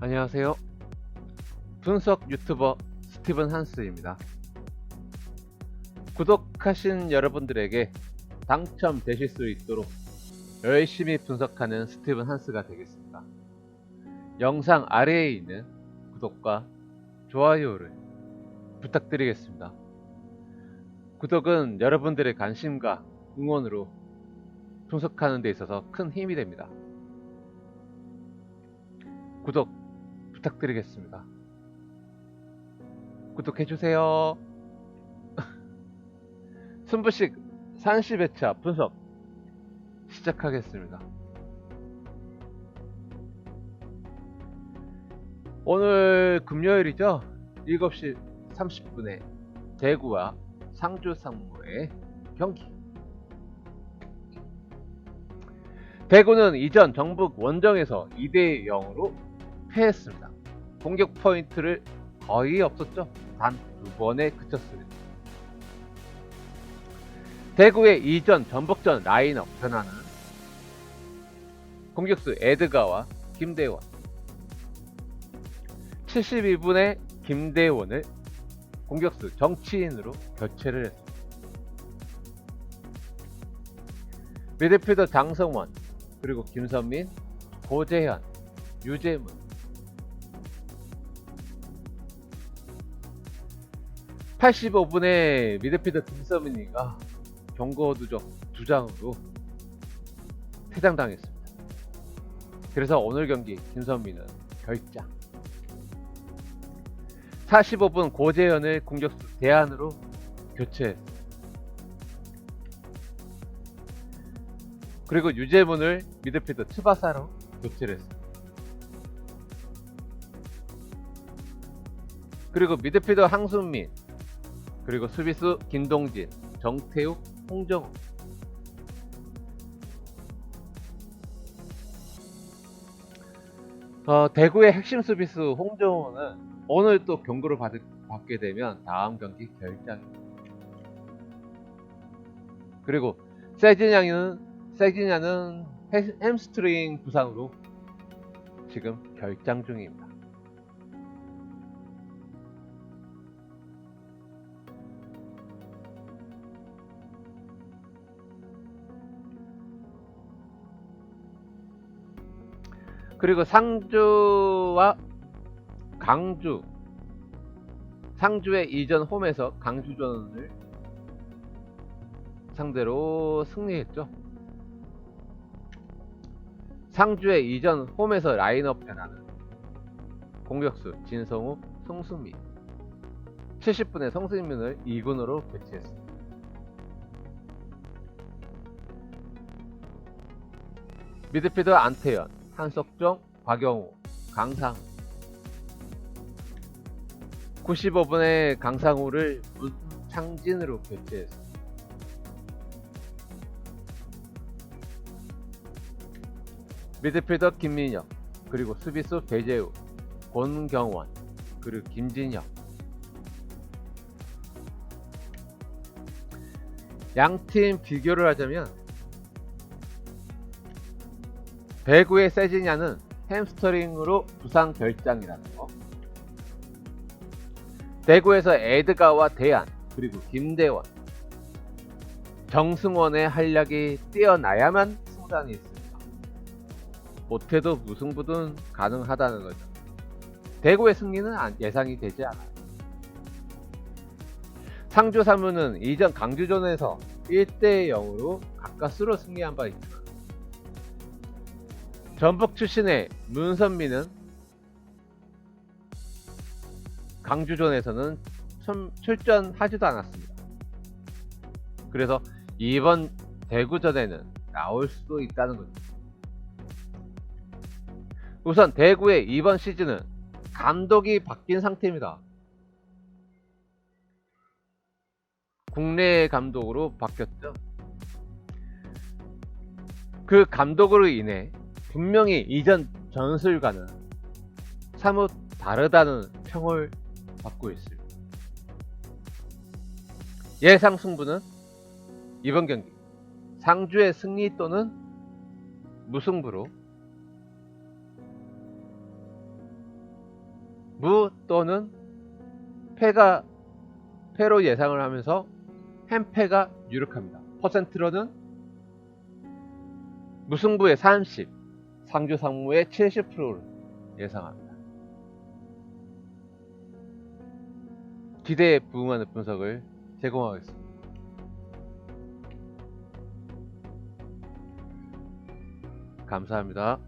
안녕하세요. 분석 유튜버 스티븐 한스입니다. 구독하신 여러분들에게 당첨되실 수 있도록 열심히 분석하는 스티븐 한스가 되겠습니다. 영상 아래에 있는 구독과 좋아요를 부탁드리겠습니다. 구독은 여러분들의 관심과 응원으로 분석하는 데 있어서 큰 힘이 됩니다. 구독 부탁드리겠습니다. 구독해주세요. 순부식 산시배차 분석 시작하겠습니다. 오늘 금요일이죠? 7시 30분에 대구와 상주 상무의 경기. 대구는 이전 경북 원정에서 2대 0으로 패했습니다. 공격 포인트를 거의 없었죠. 단 두 번에 그쳤습니다. 대구의 이전 전북전 라인업 변화는 공격수 에드가와 김대원 72분에 김대원을 공격수 정치인으로 교체를 했습니다. 미드필더 장성원 그리고 김선민, 고재현, 유재문 85분에 미드필더 김선민이가 경고 누적 두 장으로 퇴장당했습니다. 그래서 오늘 경기 김선민은 결장. 45분 고재현을 공격수 대안으로 교체했습니다. 그리고 유재문을 미드필더 츠바사로 교체를 했습니다. 그리고 미드필더 항순민, 그리고 수비수 김동진, 정태욱, 홍정우. 어, 대구의 핵심 수비수 홍정우는 오늘 또 경고를 받, 받게 되면 다음 경기 결장입니다. 그리고 세진양은 해- 햄스트링 부상으로 지금 결장 중입니다. 그리고 상주와 강주 상주의 이전 홈에서 강주전을 상대로 승리했죠. 상주의 이전 홈에서 라인업 변화는 공격수 진성우, 송수미 70분에 성승민을 2군으로 배치했습니다. 미드필더 안태현, 한석정, 박영호, 강상 95분에 강상우를 문창진으로 교체했습니다. 미드필더 김민혁 그리고 수비수 배재우 권경원 그리고 김진혁 양팀 비교를 하자면 배구의 세지냐는 햄스터링으로 부상 결장이라는 거 대구에서 에드가와 대안 그리고 김대원 정승원의 활약이 뛰어나야만 승산이 있습니다. 못해도 무승부는 가능하다는 거죠. 대구의 승리는 안- 예상이 되지 않아요. 상주 사무는 이전 강주전에서 1대 0으로 가까스로 승리한 바 있지만 전북 출신의 문선민은 강주전에서는 참- 출전하지도 않았습니다. 그래서 이번 대구전에는 나올 수도 있다는 거죠. 우선 대구의 이번 시즌은 감독이 바뀐 상태입니다. 국내 감독으로 바뀌었죠. 그 감독으로 인해 분명히 이전 전술과는 사뭇 다르다는 평을 받고 있습니다. 예상 승부는 이번 경기 상주의 승리 또는 무승부로 무 또는 패가 패로 예상을 하면서 햄패가 유력합니다. 퍼센트로는 무승부의 30, 상주 상무의 70%를 예상합니다. 기대에 부응하는 분석을 제공하겠습니다. 감사합니다.